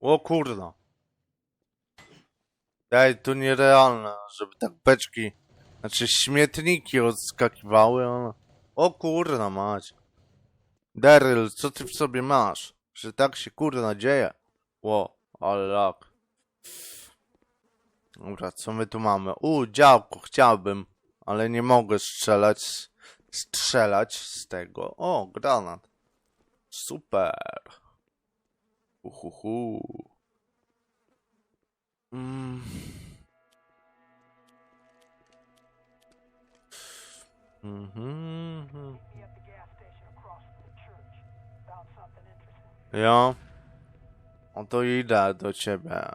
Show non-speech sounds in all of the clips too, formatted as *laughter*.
O kurna. Ej, to nierealne, żeby tak beczki, znaczy śmietniki odskakiwały, ale... O kurna mać. Daryl, co ty w sobie masz? Że tak się kurna dzieje? Ło, ale lak. Dobra, co my tu mamy? U, działko, chciałbym, ale nie mogę strzelać, strzelać z tego. O, granat. Super. Uhuhu. Mm. Mhm. at the gas station across from the church. Found something interesting. Ja. No to idę do ciebie.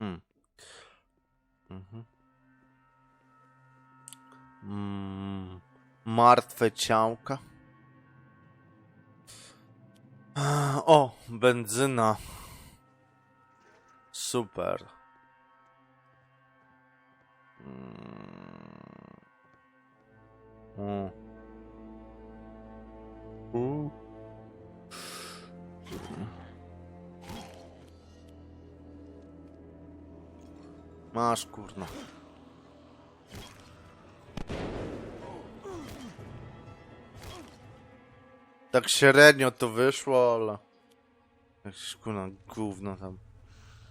Hmm. Mhm. Mm. Martwe ciałka. O, benzyna. Super. Mm. U. Masz kurno. Tak średnio to wyszło, ale... Jakieś kurna gówno tam.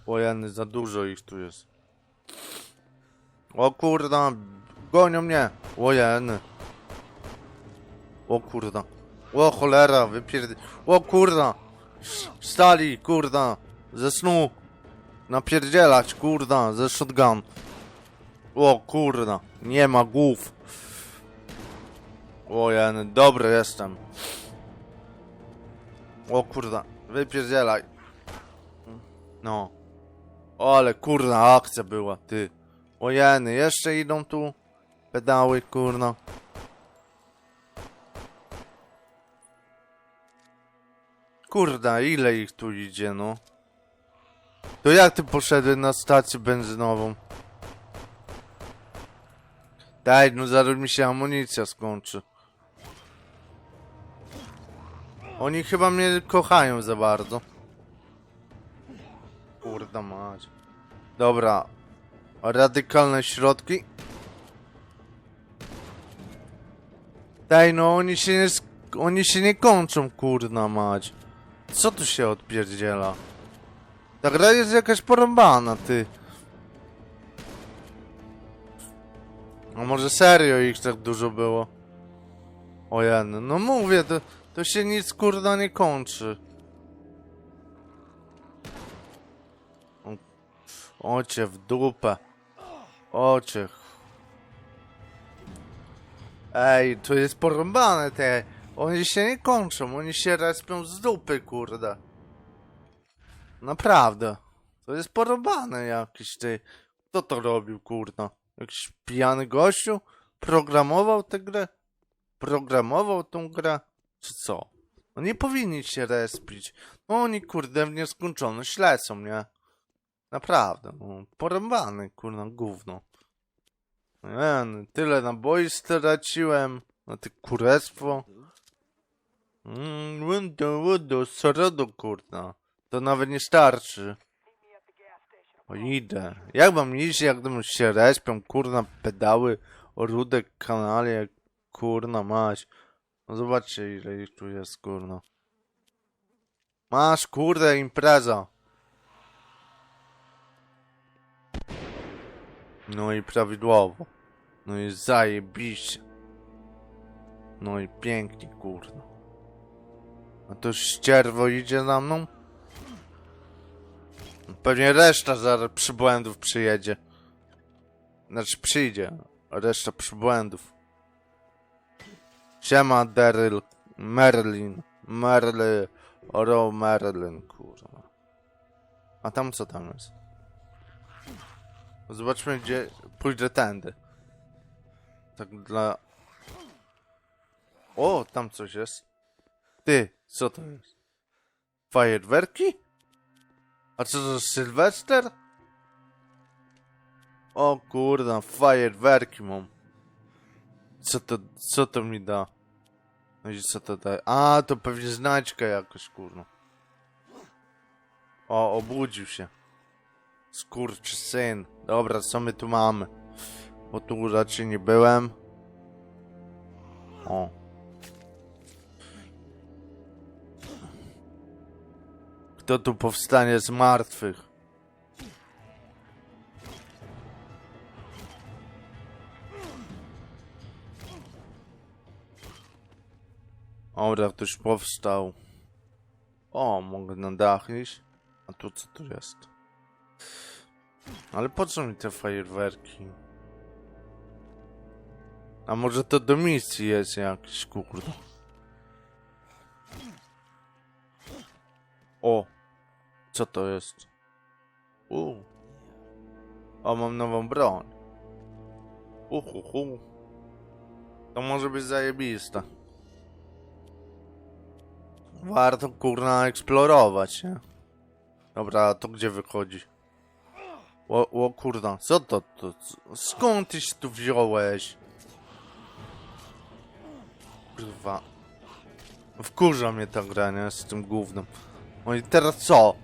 Pojany, za dużo ich tu jest. O kurna, gonią mnie. Ojeny. O kurna. O cholera, wypierd... O kurna. S- Wstali, kurna. Ze snu. Napierdzielać, kurna, ze shotgun. O kurna, nie ma głów. O dobry jestem. O kurna, wypierdzielaj. No. Ale kurna akcja była, ty. O jeny, jeszcze idą tu. Pedały, kurna. Kurda, ile ich tu idzie, no? To jak ty poszedłeś na stację benzynową? Daj, no zaraz mi się amunicja skończy. Oni chyba mnie kochają za bardzo. Kurda mać. Dobra. Radykalne środki. Daj, no oni się nie... Oni się nie kończą, kurna mać. Co tu się odpierdziela? Ta gra jest jakaś porąbana, ty. A może serio ich tak dużo było? O jen, no mówię, to, to się nic kurna nie kończy. Ocie w dupę. Ocie. Ej, to jest porąbane te. Oni się nie kończą, oni się respią z dupy, kurde. Naprawdę. To jest porobane jakiś ty. Kto to robił, kurna? Jakiś pijany gościu? Programował tę grę? Programował tą grę? Czy co? No nie powinni się respić. No oni, kurde, w nieskończoność lecą, nie? Naprawdę, no. Porąbane, kurna, gówno. Nie, no, tyle naboi straciłem. Na te kurestwo. Mmm, wundo, wundo, sorodo, kurna. To nawet nie starczy. O idę. Jak mam iść, jak tam się respią, kurna, pedały, rude kanalie, kurna, mać. No zobaczcie, ile ich tu jest, kurna. Masz, kurde, impreza. No i prawidłowo. No i zajebiście. No i pięknie, kurna. A to ścierwo idzie za mną? Pewnie reszta zaraz przybłędów przyjedzie. Znaczy przyjdzie. Reszta przybłędów. Siema Daryl. Merlin. Merly. Oro Merlin, kurwa. A tam co tam jest? Zobaczmy gdzie... Pójdę tędy. Tak dla... O, tam coś jest. Ty, co to jest? Fajerwerki? A co to Sylwester? O kurda, fajerwerki mam. Co to, co to mi da? No i co to daje? A, to pewnie znajdźka jakoś, kurno. O, obudził się. Skurczy syn. Dobra, co my tu mamy? Bo tu raczej nie byłem. O. Kto tu powstanie z martwych? Dobra, ktoś powstał. O, mogę na dach iść. A tu co tu jest? Ale po co mi te fajerwerki? A może to do misji jest jakiś kurde? O! Co to jest? U. O, mam nową broń. Uhuhu. To może być zajebiste. Warto kurna eksplorować, nie? Dobra, to gdzie wychodzi? O, o kurna, co to, to? Skąd tyś tu wziąłeś? Kurwa. Wkurza mnie ta gra, nie? Z tym gównem. No i teraz co?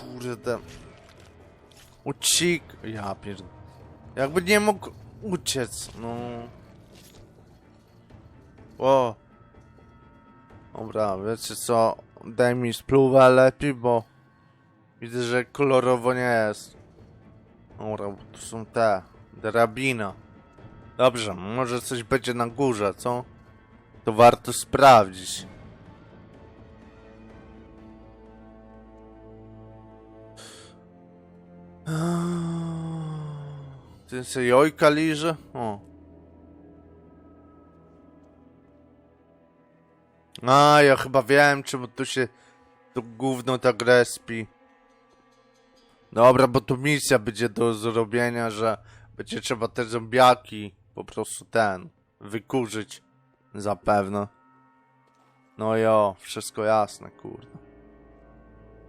Kurde. Ucik. Ja pierd... Jakby nie mógł uciec, no. O. Dobra, wiecie co? Daj mi spluwę lepiej, bo widzę, że kolorowo nie jest. Dobra, bo tu są te. Drabina. Dobrze, może coś będzie na górze, co? To warto sprawdzić. Ten se jojka liże? O. A, ja chyba wiem, czemu tu się to gówno tak respi. Dobra, bo tu misja będzie do zrobienia, że będzie trzeba te zombiaki po prostu ten wykurzyć zapewne. No jo, wszystko jasne, kurde.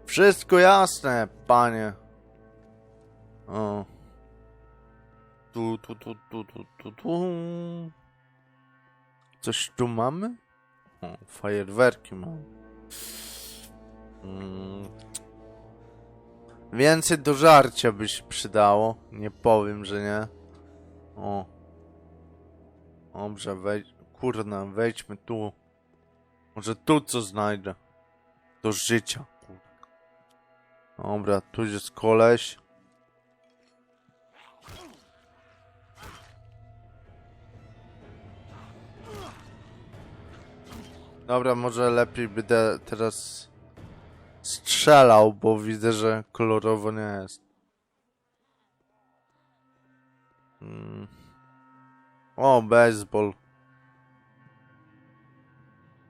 Wszystko jasne, panie. O. Tu, tu, tu, tu, tu, tu, tu. Coś tu mamy? O, fajerwerki mam. Mm. Więcej do żarcia by się przydało. Nie powiem, że nie. O. Dobrze, wejdź. Kurna, wejdźmy tu. Może tu co znajdę. Do życia. Dobra, tu jest koleś. Dobra, może lepiej będę teraz strzelał, bo widzę, że kolorowo nie jest. Mm. O, baseball.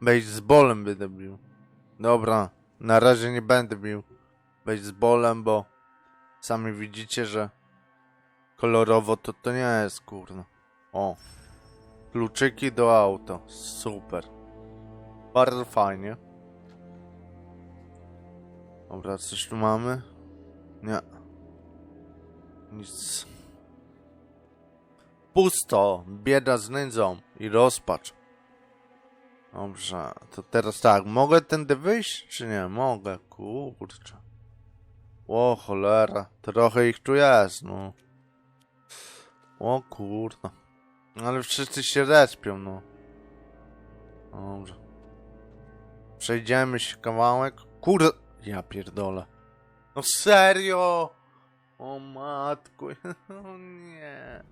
Baseballem będę bił. Dobra, na razie nie będę bił baseballem, bo sami widzicie, że kolorowo to to nie jest, kurno. O, kluczyki do auta, super. Bardzo fajnie. Dobra, coś tu mamy? Nie. Nic. Pusto, bieda z nędzą i rozpacz. Dobrze, to teraz tak, mogę tędy wyjść, czy nie? Mogę, kurczę. O cholera, trochę ich tu jest, no. O kurna. Ale wszyscy się respią, no. Dobrze. Przejdziemy się kawałek. Kurde, ja pierdolę. No serio? O matku, *laughs* nie.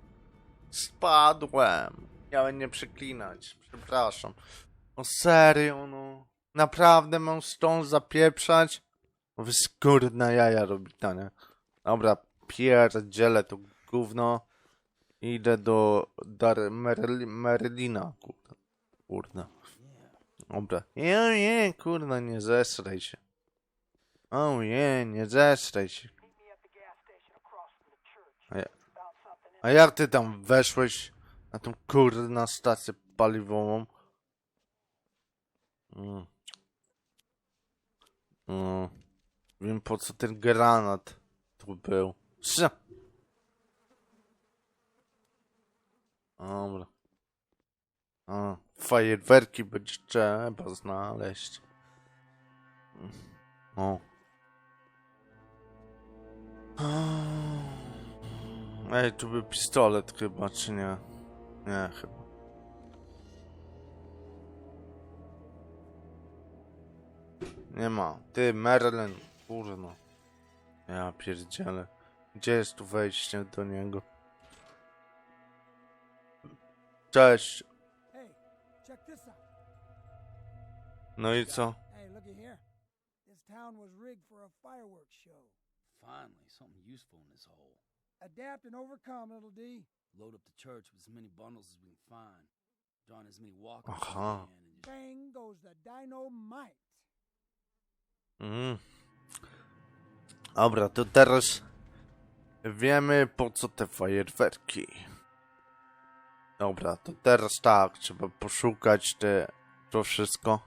Spadłem. Miałem nie przeklinać, przepraszam. O serio, no. Naprawdę mam stąd zapieprzać? No Wy skórna jaja robicie, nie? Dobra, pierdzielę to gówno. Idę do Dar Merli Merlina, kurde. Kurde. Nie, nie, kurna, nie zesraj się. O nie, zesraj się. A, ja, a jak ty tam weszłeś na tą kurna stację paliwową? Mm. Mm. Wiem po co ten granat tu był. Sze. Dobra. A, fajerwerki będzie trzeba znaleźć. O. Ej, tu był pistolet chyba, czy nie? Nie, chyba. Nie ma. Ty, Merlin. Kurno. Ja pierdzielę. Gdzie jest tu wejście do niego? Cześć. Hey, check this out. No i co? Hey, looky here. This town was rigged for a fireworks show. Finally, something useful in this hole. Adapt and overcome, little D. Load up the church with as many bundles as we can find. Join as many walkers as we Aha. can and just Bang goes the dynamite. Mhm. Dobra, to teraz wiemy po co te fajerwerki. Dobra, to teraz tak, trzeba poszukać te, to wszystko.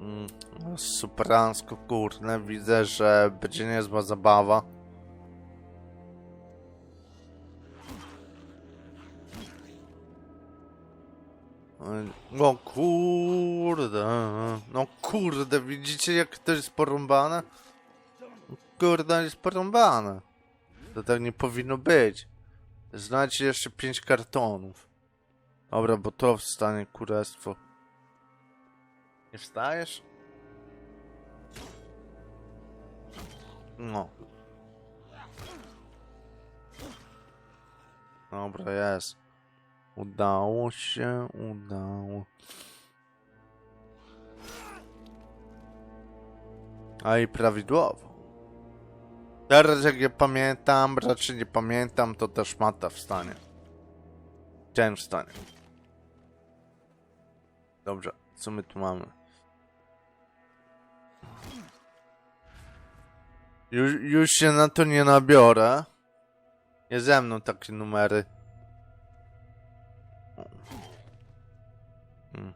Mm, no, Supransko, kurde, widzę, że będzie niezła zabawa. No kurde, no kurde, widzicie jak to jest porąbane? Kurde, jest porąbane. To tak nie powinno być. Znajdźcie jeszcze pięć kartonów. Dobra, bo to wstanie kurestwo. Nie wstajesz? No. Dobra, jest. Udało się, udało. A i prawidłowo. Teraz jak je pamiętam, raczej nie pamiętam, to też mata wstanie. Ten wstanie. Dobrze, co my tu mamy? Już, już się na to nie nabiorę. Nie ze mną takie numery. Hmm.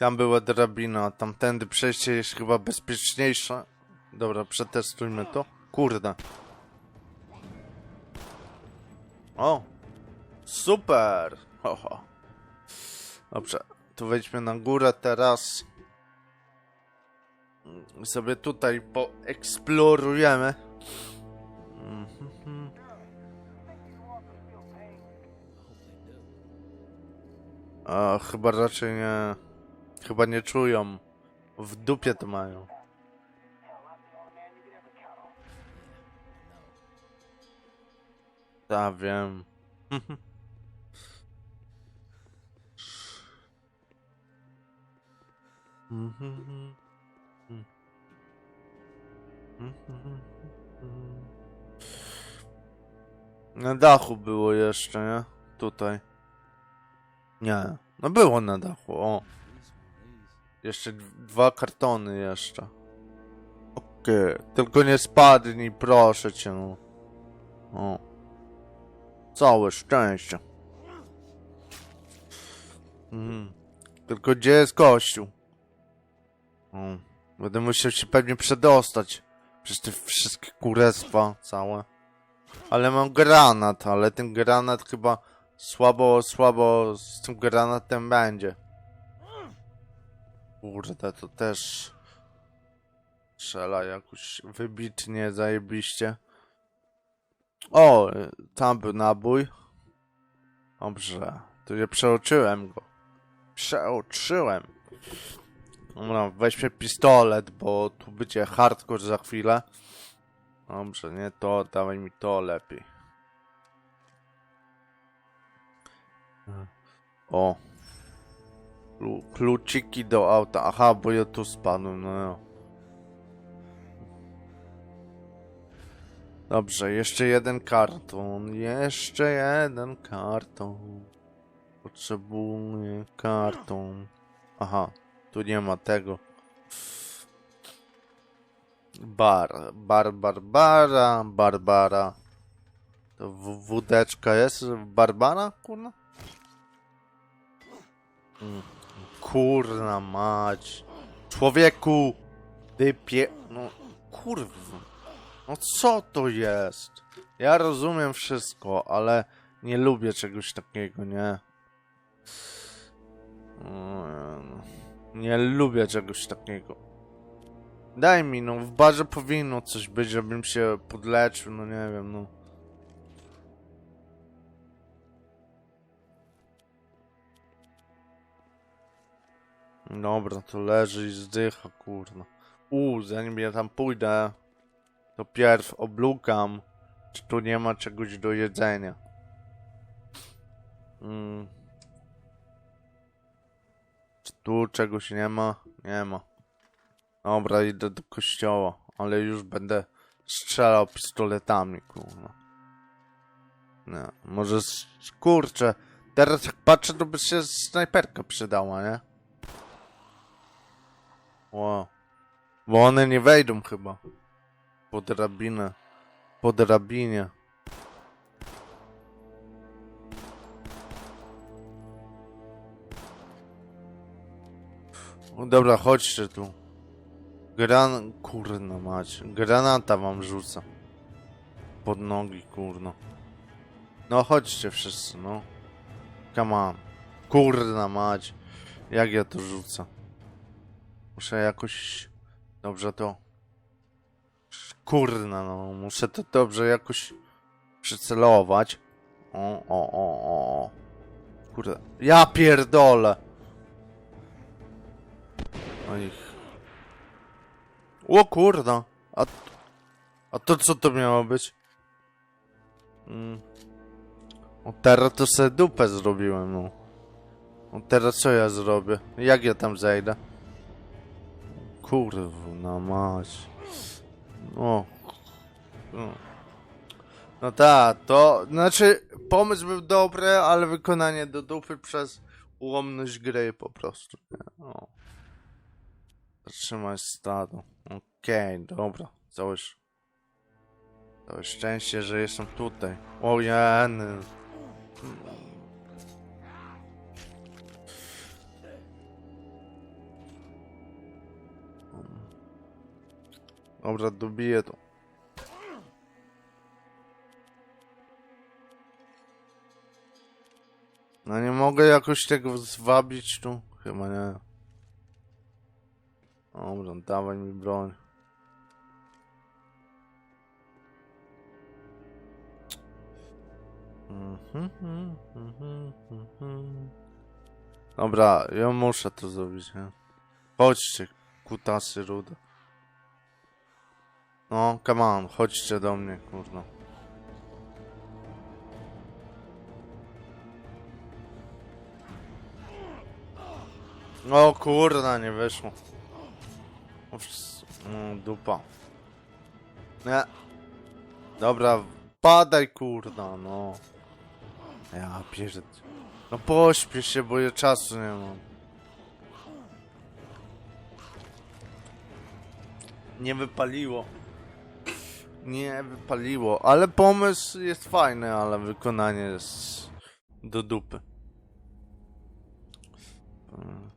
Tam była drabina, tamtędy przejście jest chyba bezpieczniejsze. Dobra, przetestujmy to. Kurde. O! Super! Ho, ho. Dobrze, tu wejdźmy na górę teraz. Sobie tutaj poeksplorujemy. Mhm. A, chyba raczej nie. Chyba nie czują. W dupie to mają. Tak, wiem. *laughs* Na dachu było jeszcze, nie? Tutaj. Nie. No było na dachu, o. Jeszcze dwa kartony jeszcze. Okej, tylko nie spadnij, proszę cię, no. O. Całe szczęście. Mhm. Tylko gdzie jest kościół? O. Będę musiał się pewnie przedostać. Przez te wszystkie kurestwa całe. Ale mam granat, ale ten granat chyba słabo, słabo z tym granatem będzie. Kurde, to też strzela jakoś wybitnie, zajebiście. O, tam był nabój. Dobrze, to nie przeoczyłem go. Przeoczyłem. Dobra, weźmy pistolet, bo tu będzie hardcore za chwilę. Dobrze, nie to, dawaj mi to lepiej. O. Klu- Kluczyki do auta. Aha, bo ja tu spadłem, no ja. Dobrze, jeszcze jeden karton. Jeszcze jeden karton. Potrzebuję karton. Aha, tu nie ma tego. Bar, bar, barbara, barbara. To wódeczka jest? Barbara, kurna? Mm, Kurna mać. Człowieku! Ty pie... No, kurwa. No co to jest? Ja rozumiem wszystko, ale nie lubię czegoś takiego, nie? Nie lubię czegoś takiego. Daj mi, no w barze powinno coś być, żebym się podleczył, no nie wiem, no. Dobra, to leży i zdycha, kurwa. U, zanim ja tam pójdę, to pierw oblukam, czy tu nie ma czegoś do jedzenia. Mm. Czy tu czegoś nie ma? Nie ma. Dobra, idę do kościoła, ale już będę strzelał pistoletami, kurwa. Nie, może kurczę. Teraz jak patrzę, to by się snajperka przydała, nie? Wow. Bo one nie wejdą chyba. Po drabinę. Po drabinie. O, dobra, chodźcie tu. Gran... Kurna mać. Granata wam rzuca. Pod nogi, kurno. No chodźcie wszyscy, no. Come on. Kurna mać. Jak ja to rzucę? Muszę jakoś... Dobrze to... Kurna, no. Muszę to dobrze jakoś przycelować. O, o, o, o. o. Kurde. Ja pierdolę. Oj. O kurna. A, a to co to miało być? Mm. O teraz to sobie dupę zrobiłem, no. O teraz co ja zrobię? Jak ja tam zejdę? Kurwa mać. O. No, no tak, to znaczy pomysł był dobry, ale wykonanie do dupy przez ułomność gry po prostu. O. Zatrzymać stado. Okej, dobra. Całe, sz- całe szczęście, że jestem tutaj. O jeny. Dobra, dobiję to. No nie mogę jakoś tego zwabić tu? Chyba nie. Dobra, dawaj mi broń. Mhm, mhm, mhm. Dobra, ja muszę to zrobić, nie? Chodźcie, kutasy rude. No, come on, chodźcie do mnie, kurno. O kurna, nie wyszło. O, wsz- mm, dupa. Nie. Dobra, padaj kurna, no. Ja pierd... No pośpiesz się, bo ja czasu nie mam. Nie wypaliło. Nie wypaliło, ale pomysł jest fajny, ale wykonanie jest do dupy. Mm.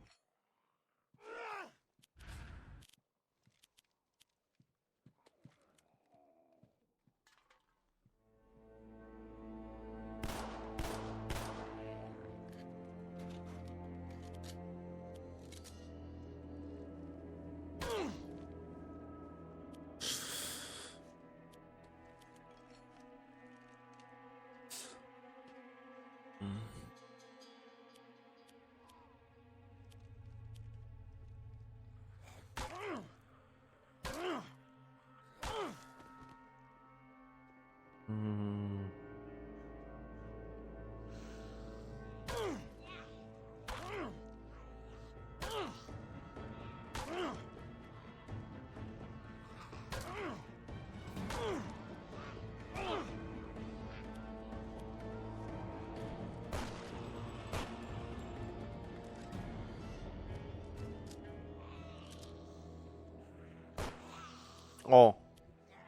O!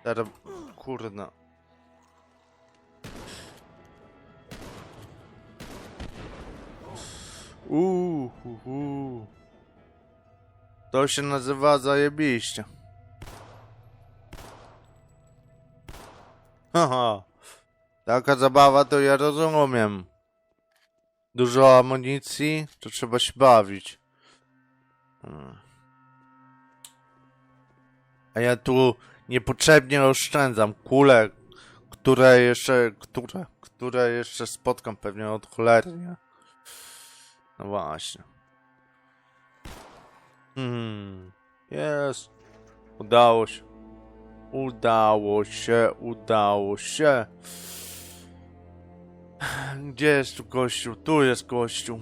Teraz, kurna. Uuu. To się nazywa zajebiście. Haha. Taka zabawa to ja rozumiem. Dużo amunicji, to trzeba się bawić. Hmm. A ja tu niepotrzebnie oszczędzam kule, które jeszcze, które, które jeszcze spotkam pewnie od cholery, nie? No właśnie. Hmm. Jest. Udało się. Udało się, udało się. Gdzie jest tu kościół? Tu jest kościół.